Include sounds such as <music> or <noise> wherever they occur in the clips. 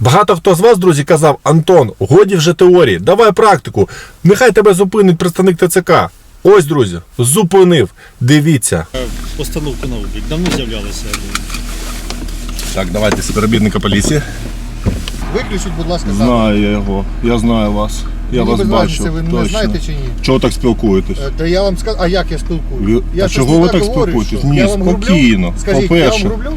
Багато хто з вас, друзі, казав: Антон, годі вже теорії, давай практику. Нехай тебе зупинить представник ТЦК. Ось, друзі, зупинив. Дивіться. Постановку на облік давно з'являлися. Так, давайте співробітника поліції. Виключіть, будь ласка, запис. Знаю я його. Я знаю вас. Я Мені вас без бачу. ви мене точно. знаєте чи ні? Чого так спілкуєтесь? Е, Та я вам скажу, а як я спілкуюсь? Ви- Я а щось чого не ви так говорю, спілкуєтесь? що? Ні, Я вам спокійно. Скажіть, я По-перше, вам грублю?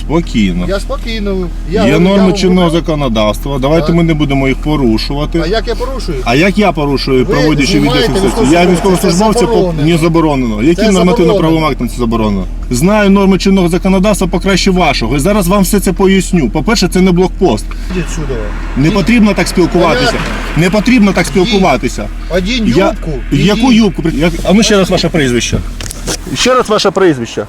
Спокійно. Я спокійно. Я, Є норми чинного законодавства. Давайте Так. ми не будемо їх порушувати. А як я порушую? А як я порушую, Ви проводячи знімаєте відеофіксацію? Я військовослужбовця, військовослужбовця це по- заборонено. не заборонено. Яким Це нормативно-правовим заборонено. актом це заборонено? Знаю норми чинного законодавства покраще вашого. І зараз вам все це поясню. По-перше, це не блокпост. Ідіть сюди. Не потрібно так спілкуватися. Понятно. Не потрібно так спілкуватися. Одінь Я... юбку. Яку ідіть. юбку? А ну ще раз ваше прізвище. Ще раз ваше прізвище.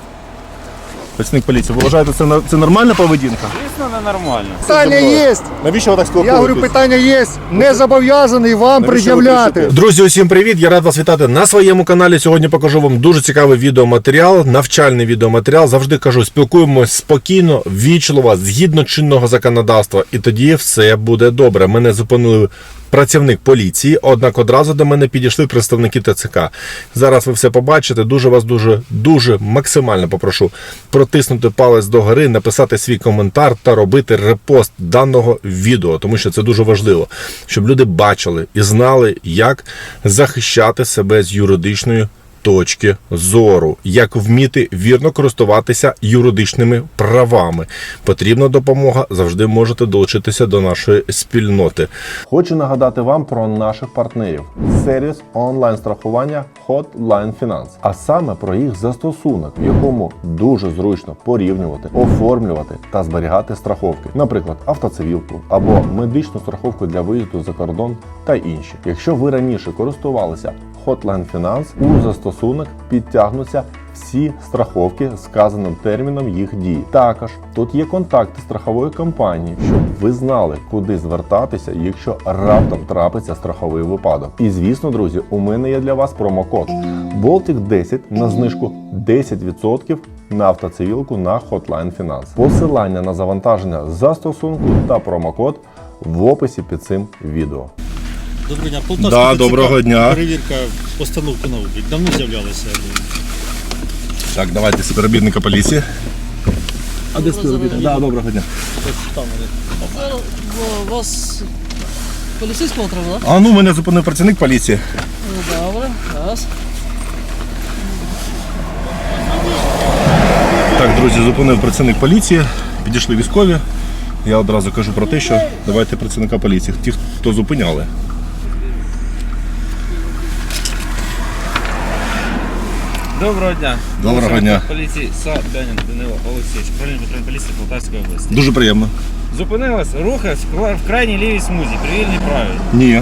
Працівник поліції, ви вважаєте, це, на- це нормальна поведінка? Звісно, ненормально. Питання є. Навіщо ви так Я спілкуєтесь? говорю, питання є. Не зобов'язаний вам Навіщо ви пред'являти. кричите? Друзі, усім привіт! Я рад вас вітати на своєму каналі. Сьогодні покажу вам дуже цікавий відеоматеріал, навчальний відеоматеріал. Завжди кажу, спілкуємось спокійно, вічливо, згідно чинного законодавства, і тоді все буде добре. Мене зупинили. Працівник поліції, однак одразу до мене підійшли представники ТЦК. Зараз ви все побачите. Дуже вас дуже дуже максимально попрошу протиснути палець до гори, написати свій коментар та робити репост даного відео, тому що це дуже важливо, щоб люди бачили і знали, як захищати себе з юридичної точки зору, як вміти вірно користуватися юридичними правами. Потрібна допомога, завжди можете долучитися до нашої спільноти. Хочу нагадати вам про наших партнерів: сервіс онлайн страхування Hotline Finance, а саме про їх застосунок, в якому дуже зручно порівнювати, оформлювати та зберігати страховки, наприклад, автоцивілку або медичну страховку для виїзду за кордон та інші. Якщо ви раніше користувалися Hotline Finance, у застосунок підтягнуться всі страховки сказаним терміном їх дії. Також тут є контакти страхової компанії, щоб ви знали, куди звертатися, якщо раптом трапиться страховий випадок. І звісно, друзі, у мене є для вас промокод Baltic 10 на знижку 10% на автоцивілку на Hotline Finance. Посилання на завантаження застосунку та промокод в описі під цим відео. Доброго дня, Полтавська Да, ТЦК. доброго дня. Перевірка постановки на облік давно з'являлися. Так, давайте співробітника поліції. А де співробітник? Да, доброго дня. Там вони. Бо Вас поліцейського треба. А ну мене зупинив працівник поліції. Ну, добре, раз. Так, друзі, зупинив працівник поліції, підійшли військові. Я одразу кажу про те, що давайте працівника поліції, ті, хто зупиняли. Доброго дня. Доброго дня. Поліції Сабянін Данило Олексійович, управління патрульної поліції Полтавської області. Дуже приємно. Зупинилась, рухається в кла- в крайній лівій смузі, при вільній правій. Ні.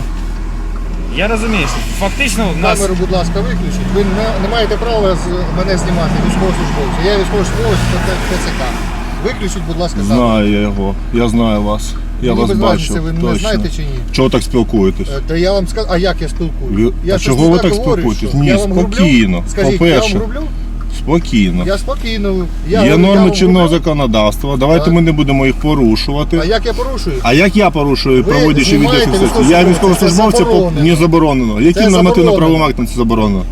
Я розумію, що фактично в нас Камеру, будь ласка, виключіть. Ви не, не маєте права з- мене знімати, військовослужбовця. Я військовослужбовець ТЦК. Виключіть, будь ласка, запис. Знаю я його. Я знаю вас. Я Мені вас без бачу. разниці, ви мене точно. знаєте чи ні? Чого так спілкуєтесь? Е, Та я вам скажу, а як я спілкуюсь? Ви- Я а щось чого не ви так говорю, спілкуєтесь? що? Ні, я вам грублю? спокійно. Скажіть, я По-перше, вам грублю? Спокійно. Я спокійно. Я, Є я норми вам чинного грублю? законодавства. Давайте Так. ми не будемо їх порушувати. А як я порушую? А як я порушую, Ви проводячи знімаєте відеофіксацію? Я військовослужбовця, військовослужбовця по- заборонено. не заборонено. Яким Це нормативно-правовим актом це заборонено?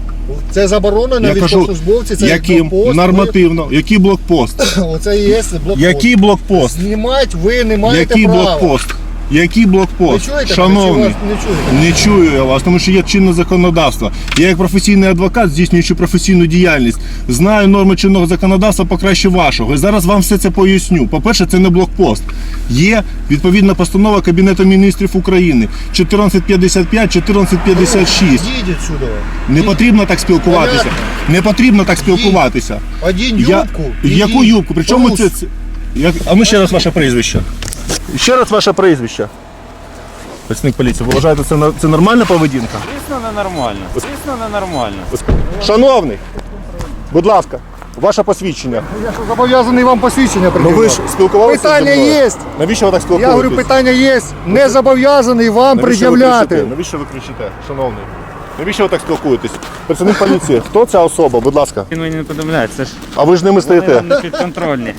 Це заборонено Я кажу, військовослужбовці, це яким блокпост. нормативно, який блокпост? <laughs> Оце і є блокпост. Який блокпост? Знімати ви не маєте Який права. блокпост? Який Ви блокпост? чуєте? Шановний, Ви Не чуєте? не чую я вас, тому що є чинне законодавство. Я як професійний адвокат, здійснюючи професійну діяльність, знаю норми чинного законодавства покраще вашого. І зараз вам все це поясню. По-перше, це не блокпост. Є відповідна постанова Кабінету міністрів України 1455, 1456. Їдіть сюди. Не потрібно так спілкуватися. Не потрібно так спілкуватися. Одінь Я... Яку юбку? Причому це. Як... А ну ще раз ваше прізвище. Ще раз ваше прізвище. Працівник поліції, ви вважаєте, це, на- це нормальна поведінка? звісно ненормально. Звісно, ненормально. Шановний, будь ласка, ваше посвідчення. Я що, зобов'язаний вам посвідчення Ну ви ж спілкувалися Питання зі мною? є. Навіщо ви так Я спілкуєтесь? говорю, питання є. Не зобов'язаний вам Навіщо ви пред'являти. Навіщо ви кричите, шановний? Навіщо ви так спілкуєтесь? Працівник поліції, хто ця особа, будь ласка? Він мені не повідомляє, це ж А ви ж ними вони стоїте. вам не підконтрольні.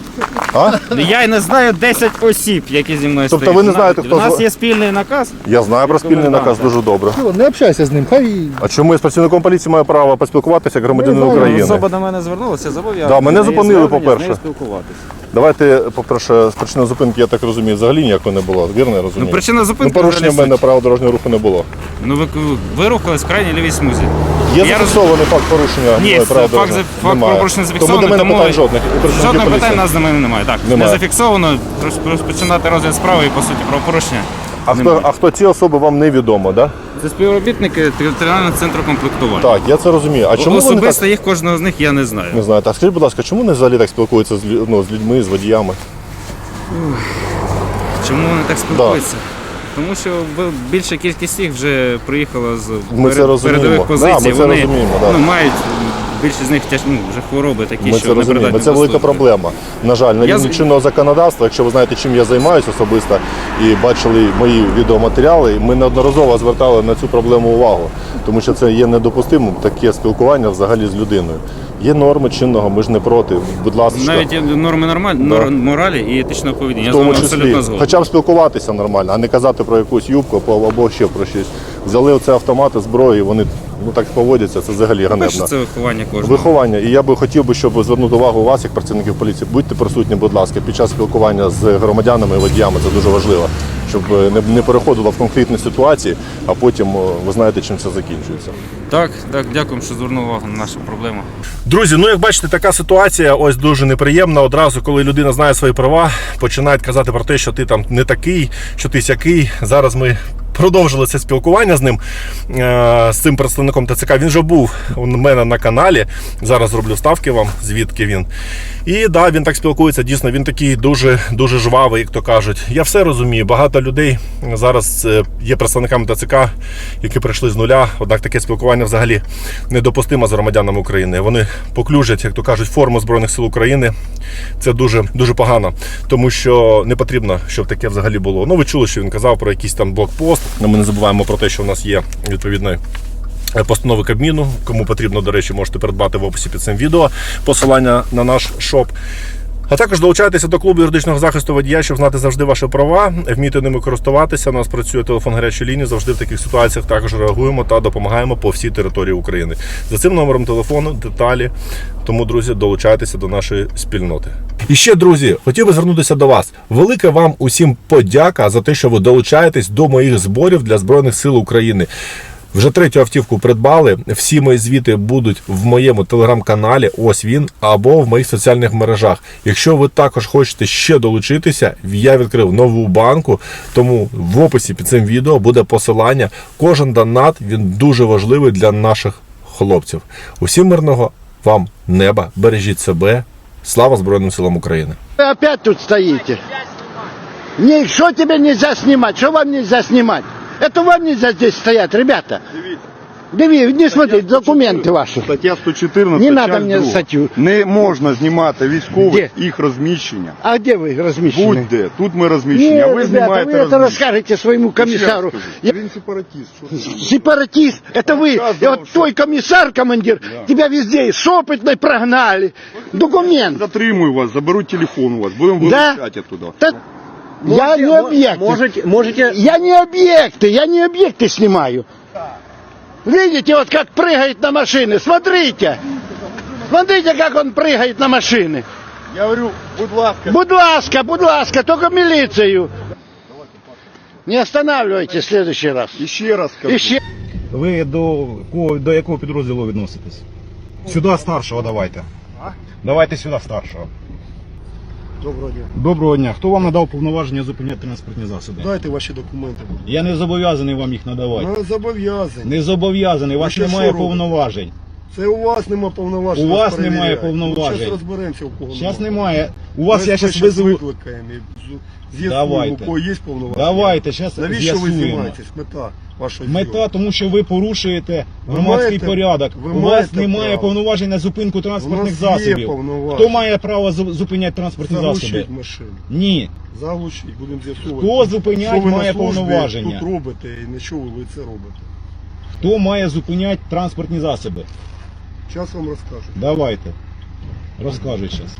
А? Я й не знаю 10 осіб, які зі мною Тобто стоять. ви не знаєте, хто У нас є спільний наказ. Я знаю про спільний наказ дуже добре. Не общайся з ним, хай А чому я з працівником поліції маю право поспілкуватися як громадянин України? Особа до мене звернулася, зобов'язана. Да, мене зупинили, по-перше. спілкуватися. Давайте, по-перше, з причини зупинки, я так розумію, взагалі ніякої не було. Вірно я розумію? Ну, причина Ну, порушення в мене правил дорожнього руху не було. Ну ви, ви рухались в крайній лівій смузі. Є Я зафіксований факт порушення Ні, мною правил факт, дорожнього факт Немає. порушення Тому до мене тому питань жодних. жодних питань поліції. нас до мене немає. Так, Немає. не зафіксовано, розпочинати розгляд справи і по суті правопорушення. А хто, а хто ці особи вам невідомо, да? Це співробітники територіального центру комплектування. Так, я це розумію. А чому вони Особисто так? їх кожного з них я не знаю. Не знаю. Так скажіть, будь ласка, чому вони взагалі так спілкуються з, лю- ну, з людьми, з водіями? Чому вони так спілкуються? Тому що більша кількість їх вже приїхала з Ми це розуміємо. передових Да, позицій. ми це вони розуміємо, да. ну, мають більшість з них тяж, ну, вже хвороби такі, Ми що це не розуміємо. придатні Це до велика служби. проблема. На жаль, на Я рівні з- чинного законодавства, якщо ви знаєте, чим я займаюся особисто і бачили мої відеоматеріали, ми неодноразово звертали на цю проблему увагу, тому що це є недопустимим таке спілкування взагалі з людиною. Є норми чинного, ми ж не проти. Будь ласка, Навіть є норми нормаль... нор- моралі і етичного поведіння. Я в з тому вами числі, абсолютно згоден. хоча б спілкуватися нормально, а не казати про якусь юбку або- або ще про щось. Взяли оце автомати, зброю, і вони ну так поводяться, це взагалі ганебно. це виховання кожного. Виховання. І я би хотів би, щоб звернути увагу вас, як працівників поліції. Будьте присутні, будь ласка, під час спілкування з громадянами і водіями. Це дуже важливо, щоб е, не, переходило в конфліктні ситуації, а потім ви знаєте, чим це закінчується. Так, так, дякуємо, що звернув увагу на нашу проблему. Друзі, ну як бачите, така ситуація ось дуже неприємна. Одразу, коли людина знає свої права, починають казати про те, що ти там не такий, що ти сякий. Зараз ми. Продовжили це спілкування з ним е, з цим представником ТЦК. Він вже був у мене на каналі. Зараз зроблю ставки вам, звідки він. І да, він так спілкується. Дійсно, він такий дуже дуже жвавий, як то кажуть. Я все розумію. Багато людей зараз е, є представниками ТЦК, які прийшли з нуля. Однак таке спілкування взагалі недопустимо з громадянами України. Вони поклюжать, як то кажуть, форму Збройних сил України. Це дуже дуже погано, тому що не потрібно, щоб таке взагалі було. Ну, ви чули, що він казав про якийсь там блокпост. Ми не забуваємо про те, що в нас є відповідний постанови Кабміну. Кому потрібно, до речі, можете придбати в описі під цим відео посилання на наш шоп. А також долучайтеся до клубу юридичного захисту водія, щоб знати завжди ваші права, вміти ними користуватися. У нас працює телефон гарячої лінії. Завжди в таких ситуаціях також реагуємо та допомагаємо по всій території України. За цим номером телефону деталі. Тому, друзі, долучайтеся до нашої спільноти. І ще, друзі, хотів би звернутися до вас. Велика вам усім подяка за те, що ви долучаєтесь до моїх зборів для Збройних сил України. Вже третю автівку придбали. Всі мої звіти будуть в моєму телеграм-каналі. Ось він, або в моїх соціальних мережах. Якщо ви також хочете ще долучитися, я відкрив нову банку. Тому в описі під цим відео буде посилання. Кожен донат він дуже важливий для наших хлопців. Усім мирного вам неба, бережіть себе. Слава Збройним силам України! Вы опять тут стоите. Не, что тебе нельзя снимать? Что вам нельзя снимать? Это вам нельзя здесь стоять, ребята. Диві, не смотрите, документы ваши. Стаття 114, Не надо часть мені друга. статтю. Не можна знімати військових, Де? їх розміщення. А где вы размещены? Будь-де. Тут ми розміщені, Не, а ви ребята, знімаєте вы это розміщення. расскажете своему комиссару. Я- Він сепаратист. Що ти? Сепаратист, это вы. Рассказывал, И вот что- твой комиссар, командир, тебя везде с опытной прогнали. Документ. Затримую вас, заберу телефон у вас, будемо Да? вилучати оттуда. Да я не объекты. Можете, можете Я не объекты, я не объекты снимаю. Видите, вот как прыгает на машины, смотрите. Смотрите, как он прыгает на машины. Я говорю, будь ласка. Будь ласка, будь ласка, только милицию. Не останавливайте в следующий раз. І ще раз кажу. Еще. Ви до кого до якого підрозділу відноситесь? Сюди старшого давайте. Давайте сюди старшого. Доброго дня. Доброго дня. Хто вам надав повноваження зупиняти транспортні засоби? Дайте ваші документи. Я не зобов'язаний вам їх надавати. Ну, зобов'язані. Не зобов'язаний, у вас ще немає що робите? повноважень. Це у вас нема повноважень. У вас немає повноважень. Зараз розберемося, у кого Зараз немає. У вас я зараз визову. викликаємо і з'ясуємо, Давайте. у кого є повноваження. Давайте, зараз Навіщо ви з'ясуємо. знімаєтесь? Мета вашої Мета, зйомки. тому що ви порушуєте громадський маєте- порядок. ви У вас маєте немає право. повноважень на зупинку транспортних У нас є засобів. повноваження. Хто має право зу- зупиняти транспортні засоби? Заглушіть машину. Ні. Заглушіть, будемо з'ясовувати. Хто зупинять що ви має на службі повноваження? тут робите і на що ви це робите. Хто має зупиняти транспортні засоби? Сейчас вам расскажу. Давайте. Розкажи зараз.